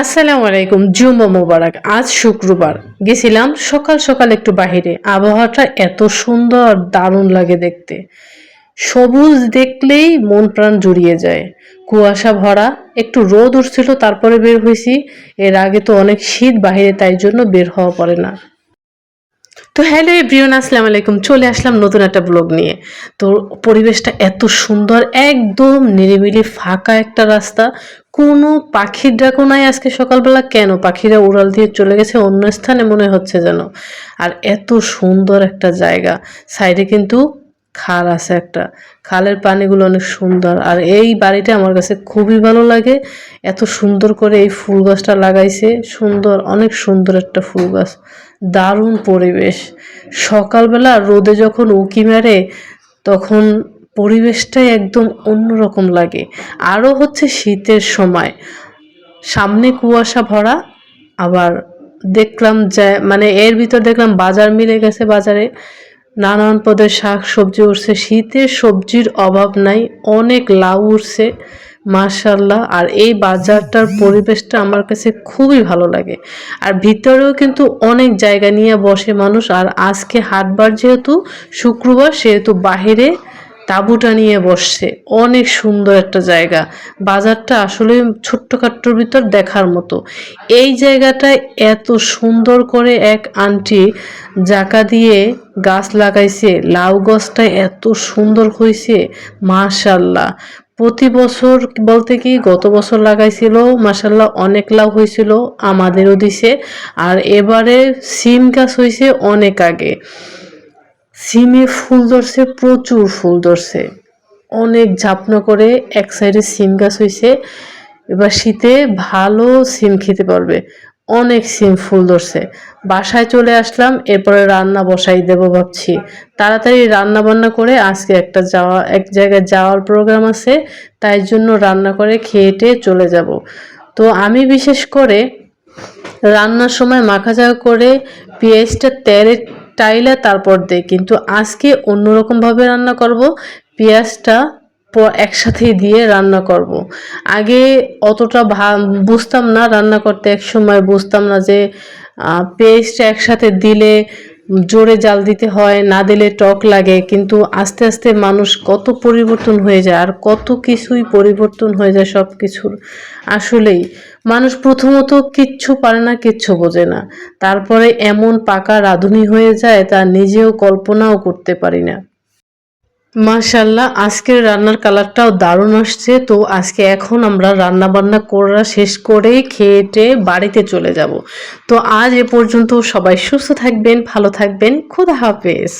আসসালামু আলাইকুম, জুম্মা মোবারক। আজ শুক্রবার। গেছিলাম সকাল সকাল একটু বাহিরে। আবহাওয়াটা এত সুন্দর, দারুণ লাগে দেখতে। সবুজ দেখলেই মন প্রাণ জুড়িয়ে যায়। কুয়াশা ভরা, একটু রোদ উঠছিল, তারপরে বের হয়েছি। এর আগে তো অনেক শীত বাহিরে, তাই জন্য বের হওয়া পড়ে না। তো হ্যালো এভরিওয়ান, আসসালামু আলাইকুম। চলে আসলাম নতুন একটা ব্লগ নিয়ে। তো পরিবেশটা এত সুন্দর, একদম নিরিবিলি ফাঁকা একটা রাস্তা। কোনো পাখির ডাকও নাই আজকে সকালবেলা। কেন? পাখিরা উড়াল দিয়ে চলে গেছে অন্য স্থানে, মনে হচ্ছে যেন। আর এত সুন্দর একটা জায়গা। সাইডে কিন্তু খাল আছে একটা। খালের পানিগুলো অনেক সুন্দর। আর এই বাড়িটা আমার কাছে খুবই ভালো লাগে। এত সুন্দর করে এই ফুল গাছটা লাগাইছে। সুন্দর, অনেক সুন্দর একটা ফুল গাছ। দারুণ পরিবেশ। সকালবেলা রোদে যখন উকি মারে, তখন পরিবেশটাই একদম অন্যরকম লাগে। আরও হচ্ছে শীতের সময়। সামনে কুয়াশা ভরা, আবার দেখলাম যে মানে এর ভিতর দেখলাম বাজার মিলে গেছে বাজারে। নানান পদের শাক, সবজি উঠছে শীতের সবজির অভাব নাই, অনেক লাউ উঠছে মার্শাল্লাহ আর এই বাজারটার পরিবেশটা আমার কাছে খুবই ভালো লাগে। আর ভিতরেও কিন্তু অনেক জায়গা নিয়ে বসে মানুষ। আর আজকে হাটবার যেহেতু শুক্রবার, সেহেতু বাহিরে তাঁবুটা নিয়ে বসছে। অনেক সুন্দর একটা জায়গা। বাজারটা আসলে ছোট্টখাট্টোর ভিতর দেখার মতো। এই জায়গাটায় এত সুন্দর করে এক আন্টি জাকা দিয়ে গাছ লাগাইছে। লাউ গাছটা এত সুন্দর হয়েছে, মাশাল্লাহ। প্রতি বছর বলতে কি, গত বছর লাগাইছিল মাসাল্লাহ অনেক লাভ হয়েছিল, আমাদেরও দিছে। আর এবারে সিম গাছ হয়েছে অনেক আগে। সিমে ফুল ধরছে, প্রচুর ফুল ধরছে। অনেক ঝাপনা করে এক সাইডে সিম গাছ হয়েছে এবার শীতে ভালো সিম খেতে পারবে। অনেক সিম ফুল ধরছে। বাসায় চলে আসলাম, এরপরে রান্না বসাই দেব ভাবছি। তাড়াতাড়ি রান্না বান্না করে আজকে একটা যাওয়া, এক জায়গায় যাওয়ার প্রোগ্রাম আছে, তাই জন্য রান্না করে খেয়েটে চলে যাব। তো আমি বিশেষ করে রান্নার সময় মাখা করে পেঁয়াজটা তেলে টাইলে, তারপর দে। কিন্তু আজকে অন্যরকমভাবে রান্না করব। পেঁয়াজটা একসাথেই দিয়ে রান্না করব। আগে অতটা ভা বুঝতাম না রান্না করতে। এক সময় বুঝতাম না যে পেস্ট একসাথে দিলে জোরে জাল দিতে হয়, না দিলে টক লাগে, কিন্তু আস্তে আস্তে মানুষ কত পরিবর্তন হয়ে যায় আর কত কিছুই পরিবর্তন হয়ে যায় সব কিছুর আসলেই মানুষ প্রথমত কিচ্ছু পারে না, কিচ্ছু বোঝে না। তারপরে এমন পাকা রাঁধুনি হয়ে যায় তা নিজেও কল্পনাও করতে পারি না। মাশাল্লাহ আজকের রান্নার কালারটাও দারুণ আসছে। তো আজকে এখন আমরা রান্না বান্না করা শেষ করে খেয়েটে বাড়িতে চলে যাব। তো আজ এ পর্যন্ত সবাই সুস্থ থাকবেন, ভালো থাকবেন। খুদা হাফেজ।